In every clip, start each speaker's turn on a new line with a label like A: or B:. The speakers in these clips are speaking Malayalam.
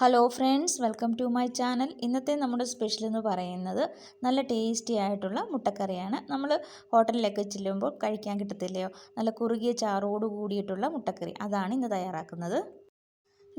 A: Hello friends welcome to my channel ഇന്നത്തെ നമ്മുടെ സ്പെഷ്യൽ എന്ന് പറയുന്നത് നല്ല ടേസ്റ്റി ആയിട്ടുള്ള മുട്ടക്കറിയാണ്. നമ്മൾ ഹോട്ടലിലൊക്കെ ചെല്ലുമ്പോൾ കഴിക്കാൻ കിട്ടത്തില്ലയോ? നല്ല കുറുകിയ ചാറോട് കൂടിയിട്ടുള്ള മുട്ടക്കറി. അതാണ് ഇന്ന് തയ്യാറാക്കുന്നത്.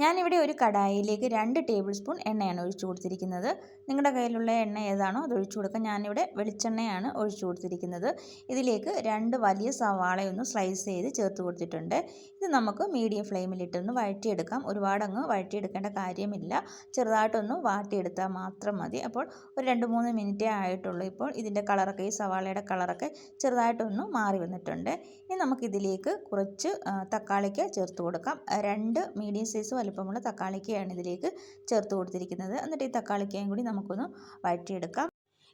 A: ഞാനിവിടെ ഒരു കടായിലേക്ക് രണ്ട് ടേബിൾ സ്പൂൺ എണ്ണയാണ് ഒഴിച്ചു കൊടുത്തിരിക്കുന്നത്. നിങ്ങളുടെ കയ്യിലുള്ള എണ്ണ ഏതാണോ അത് ഒഴിച്ചു കൊടുക്കാം. ഞാനിവിടെ വെളിച്ചെണ്ണയാണ് ഒഴിച്ചു കൊടുത്തിരിക്കുന്നത്. ഇതിലേക്ക് രണ്ട് വലിയ സവാളയൊന്ന് സ്ലൈസ് ചെയ്ത് ചേർത്ത് കൊടുത്തിട്ടുണ്ട്. ഇത് നമുക്ക് മീഡിയം ഫ്ലെയിമിലിട്ടൊന്ന് വഴറ്റിയെടുക്കാം. ഒരുപാട് അങ്ങ് വഴറ്റിയെടുക്കേണ്ട കാര്യമില്ല. ചെറുതായിട്ടൊന്ന് വാട്ടിയെടുത്താൽ മാത്രം മതി. അപ്പോൾ ഒരു രണ്ട് മൂന്ന് മിനിറ്റേ ആയിട്ടുള്ളൂ ഇപ്പോൾ. ഇതിന്റെ കളറൊക്കെ ഈ സവാളയുടെ കളറൊക്കെ ചെറുതായിട്ടൊന്ന് മാറി വന്നിട്ടുണ്ട്. ഇനി നമുക്കിതിലേക്ക് കുറച്ച് തക്കാളിക്ക് ചേർത്ത് കൊടുക്കാം. രണ്ട് മീഡിയം സൈസ് വലുപ്പമുള്ള തക്കാളിക്കയാണ് ഇതിലേക്ക് ചേർത്ത് കൊടുത്തിരിക്കുന്നത്. എന്നിട്ട് ഈ തക്കാളിക്കയും കൂടി നമുക്കൊന്ന് വഴറ്റിയെടുക്കാം.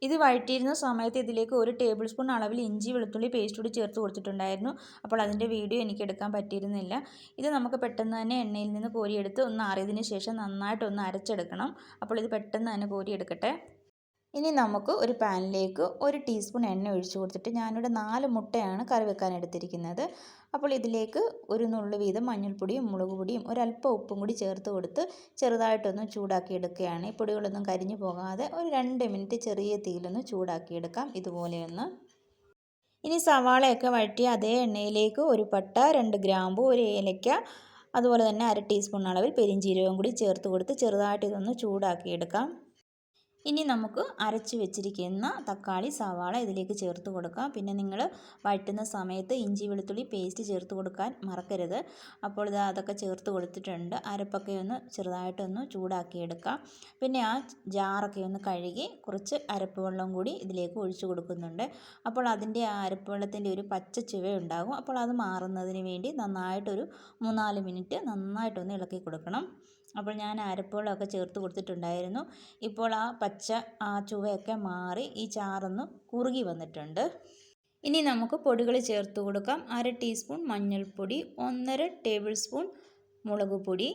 A: ഇത് വഴറ്റിയിരുന്ന സമയത്ത് ഇതിലേക്ക് ഒരു ടേബിൾ സ്പൂൺ അളവിൽ ഇഞ്ചി വെളുത്തുള്ളി പേസ്റ്റ് കൂടി ചേർത്ത് കൊടുത്തിട്ടുണ്ടായിരുന്നു. അപ്പോൾ അതിന്റെ വീഡിയോ എനിക്ക് എടുക്കാൻ പറ്റിയിരുന്നില്ല. ഇത് നമുക്ക് പെട്ടെന്ന് തന്നെ എണ്ണയിൽ നിന്ന് കോരിയെടുത്ത് ഒന്ന് ആറിയതിന് ശേഷം നന്നായിട്ടൊന്ന് അരച്ചെടുക്കണം. അപ്പോൾ ഇത് പെട്ടെന്ന് തന്നെ കോരിയെടുക്കട്ടെ. ഇനി നമുക്ക് ഒരു പാനിലേക്ക് ഒരു ടീസ്പൂൺ എണ്ണ ഒഴിച്ചു കൊടുത്തിട്ട് ഞാനിവിടെ നാല് മുട്ടയാണ് കറി വെക്കാൻ എടുത്തിരിക്കുന്നത്. അപ്പോൾ ഇതിലേക്ക് ഒരു നുള്ളു വീതം മഞ്ഞൾപ്പൊടിയും മുളക് പൊടിയും ഒരല്പം ഉപ്പും കൂടി ചേർത്ത് കൊടുത്ത് ചെറുതായിട്ടൊന്ന് ചൂടാക്കി എടുക്കുകയാണ്. ഈ പൊടികളൊന്നും കരിഞ്ഞു പോകാതെ ഒരു രണ്ട് മിനിറ്റ് ചെറിയ തീയിലൊന്ന് ചൂടാക്കിയെടുക്കാം ഇതുപോലെയൊന്ന് ഇനി സവാളയൊക്കെ വഴറ്റിയ അതേ എണ്ണയിലേക്ക് ഒരു പട്ട രണ്ട് ഗ്രാമ്പു ഒരു ഏലയ്ക്ക അതുപോലെ തന്നെ അര ടീസ്പൂൺ അളവിൽ പെരിഞ്ചീരകവും കൂടി ചേർത്ത് കൊടുത്ത് ചെറുതായിട്ട് ഇതൊന്ന് ചൂടാക്കിയെടുക്കാം ഇനി നമുക്ക് അരച്ച് വെച്ചിരിക്കുന്ന തക്കാളി സവാള ഇതിലേക്ക് ചേർത്ത് കൊടുക്കാം. പിന്നെ നിങ്ങൾ വഴറ്റുന്ന സമയത്ത് ഇഞ്ചി വെളുത്തുള്ളി പേസ്റ്റ് ചേർത്ത് കൊടുക്കാൻ മറക്കരുത്. അപ്പോൾ ഇത് അതൊക്കെ ചേർത്ത് കൊടുത്തിട്ടുണ്ട്. അരപ്പൊക്കെ ഒന്ന് ചെറുതായിട്ടൊന്ന് ചൂടാക്കിയെടുക്കാം. പിന്നെ ആ ജാറൊക്കെ ഒന്ന് കഴുകി കുറച്ച് അരപ്പ് വെള്ളം കൂടി ഇതിലേക്ക് ഒഴിച്ചു കൊടുക്കുന്നുണ്ട്. അപ്പോൾ അതിന്റെ ആ അരപ്പ് വെള്ളത്തിന്റെ ഒരു പച്ച ചുവ ഉണ്ടാകും. അപ്പോൾ അത് മാറുന്നതിന് വേണ്ടി നന്നായിട്ടൊരു മൂന്നാൽ മിനിറ്റ് നന്നായിട്ടൊന്ന് ഇളക്കി കൊടുക്കണം. അപ്പോൾ ഞാൻ അരപ്പുകളൊക്കെ ചേർത്ത് കൊടുത്തിട്ടുണ്ടായിരുന്നു. ഇപ്പോൾ ആ പച്ച ആ ചുവയൊക്കെ മാറി ഈ ചാറൊന്ന് കുറുകി വന്നിട്ടുണ്ട്. ഇനി നമുക്ക് പൊടികൾ ചേർത്ത് കൊടുക്കാം. അര ടീസ്പൂൺ മഞ്ഞൾപ്പൊടി ഒന്നര ടേബിൾ സ്പൂൺ മുളക് പൊടി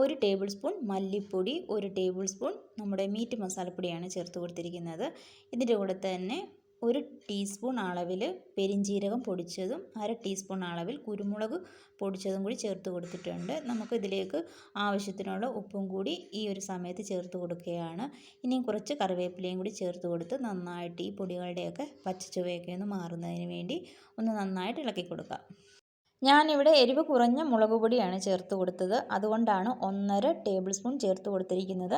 A: ഒരു ടേബിൾ സ്പൂൺ മല്ലിപ്പൊടി ഒരു ടേബിൾ സ്പൂൺ നമ്മുടെ മീറ്റ് മസാലപ്പൊടിയാണ് ചേർത്ത് കൊടുത്തിരിക്കുന്നത്. ഇതിന്റെ കൂടെ തന്നെ ഒരു ടീസ്പൂൺ അളവിൽ പെരിഞ്ജീരകം പൊടിച്ചതും അര ടീസ്പൂൺ അളവിൽ കുരുമുളക് പൊടിച്ചതും കൂടി ചേർത്ത് കൊടുത്തിട്ടുണ്ട്. നമുക്ക് ഇതിലേക്ക് ആവശ്യത്തിനുള്ള ഉപ്പും കൂടി ഈ ഒരു സമയത്ത് ചേർത്ത് കൊടുക്കുകയാണ്. ഇനിയും കുറച്ച് കറിവേപ്പിലയും കൂടി ചേർത്ത് കൊടുത്ത് നന്നായിട്ട് ഈ പൊടികളുടെയൊക്കെ പച്ച ചുവയൊക്കെ ഒന്ന് മാറുന്നതിന് വേണ്ടി ഒന്ന് നന്നായിട്ട് ഇളക്കി കൊടുക്കാം. ഞാനിവിടെ എരിവ് കുറഞ്ഞ മുളക് പൊടിയാണ് ചേർത്ത് കൊടുത്തത്. അതുകൊണ്ടാണ് ഒന്നര ടേബിൾ സ്പൂൺ ചേർത്ത് കൊടുത്തിരിക്കുന്നത്.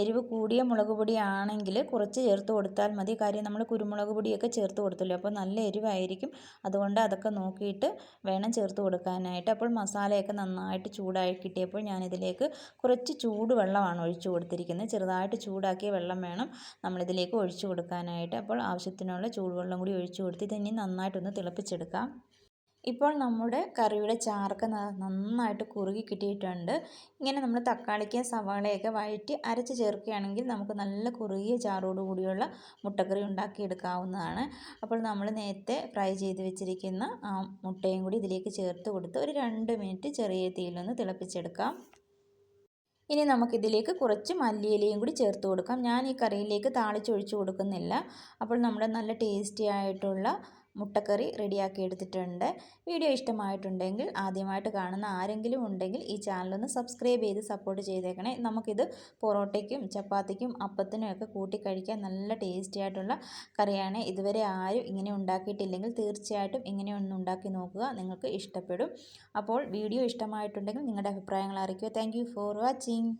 A: എരിവ് കൂടിയ മുളക് പൊടിയാണെങ്കിൽ കുറച്ച് ചേർത്ത് കൊടുത്താൽ മതി. കാര്യം നമ്മൾ കുരുമുളക് പൊടിയൊക്കെ ചേർത്ത് കൊടുത്തല്ലോ? അപ്പോൾ നല്ല എരിവായിരിക്കും. അതുകൊണ്ട് അതൊക്കെ നോക്കിയിട്ട് വേണം ചേർത്ത് കൊടുക്കാനായിട്ട്. അപ്പോൾ മസാലയൊക്കെ നന്നായിട്ട് ചൂടായി കിട്ടിയപ്പോൾ ഞാനിതിലേക്ക് കുറച്ച് ചൂടുവെള്ളമാണ് ഒഴിച്ചു കൊടുത്തിരിക്കുന്നത്. ചെറുതായിട്ട് ചൂടാക്കിയ വെള്ളം വേണം നമ്മളിതിലേക്ക് ഒഴിച്ചു കൊടുക്കാനായിട്ട്. അപ്പോൾ ആവശ്യത്തിനുള്ള ചൂടുവെള്ളം കൂടി ഒഴിച്ചു കൊടുത്ത് ഇതിനി നന്നായിട്ടൊന്ന് തിളപ്പിച്ചെടുക്കാം. ഇപ്പോൾ നമ്മുടെ കറിയുടെ ചാറൊക്കെ നന്നായിട്ട് കുറുകി കിട്ടിയിട്ടുണ്ട്. ഇങ്ങനെ നമ്മൾ തക്കാളിക്ക് സവാളയൊക്കെ വഴറ്റി അരച്ച് ചേർക്കുകയാണെങ്കിൽ നമുക്ക് നല്ല കുറുകിയ ചാറോട് കൂടിയുള്ള മുട്ടക്കറി ഉണ്ടാക്കിയെടുക്കാവുന്നതാണ്. അപ്പോൾ നമ്മൾ നേരത്തെ ഫ്രൈ ചെയ്ത് വെച്ചിരിക്കുന്ന ആ മുട്ടയും കൂടി ഇതിലേക്ക് ചേർത്ത് കൊടുത്ത് ഒരു രണ്ട് മിനിറ്റ് ചെറിയ തീയിലൊന്ന് തിളപ്പിച്ചെടുക്കാം. ഇനി നമുക്കിതിലേക്ക് കുറച്ച് മല്ലിയിലയും കൂടി ചേർത്ത് കൊടുക്കാം. ഞാൻ ഈ കറിയിലേക്ക് താളിച്ചൊഴിച്ച് കൊടുക്കുന്നില്ല. അപ്പോൾ നമ്മുടെ നല്ല ടേസ്റ്റി ആയിട്ടുള്ള മുട്ടക്കറി റെഡിയാക്കി എടുത്തിട്ടുണ്ട്. വീഡിയോ ഇഷ്ടമായിട്ടുണ്ടെങ്കിൽ ആദ്യമായിട്ട് കാണുന്ന ആരെങ്കിലും ഉണ്ടെങ്കിൽ ഈ ചാനലൊന്ന് സബ്സ്ക്രൈബ് ചെയ്ത് സപ്പോർട്ട് ചെയ്തേക്കണേ. നമുക്കിത് പൊറോട്ടയ്ക്കും ചപ്പാത്തിക്കും അപ്പത്തിനും ഒക്കെ കൂട്ടി കഴിക്കാൻ നല്ല ടേസ്റ്റി ആയിട്ടുള്ള കറിയാണ്. ഇതുവരെ ആരും ഇങ്ങനെ ഉണ്ടാക്കിയിട്ടില്ലെങ്കിൽ തീർച്ചയായിട്ടും ഇങ്ങനെ ഒന്ന് ഉണ്ടാക്കി നോക്കുക. നിങ്ങൾക്ക് ഇഷ്ടപ്പെടും. അപ്പോൾ വീഡിയോ ഇഷ്ടമായിട്ടുണ്ടെങ്കിൽ നിങ്ങളുടെ അഭിപ്രായങ്ങൾ അറിയിക്കുക. Thank for watching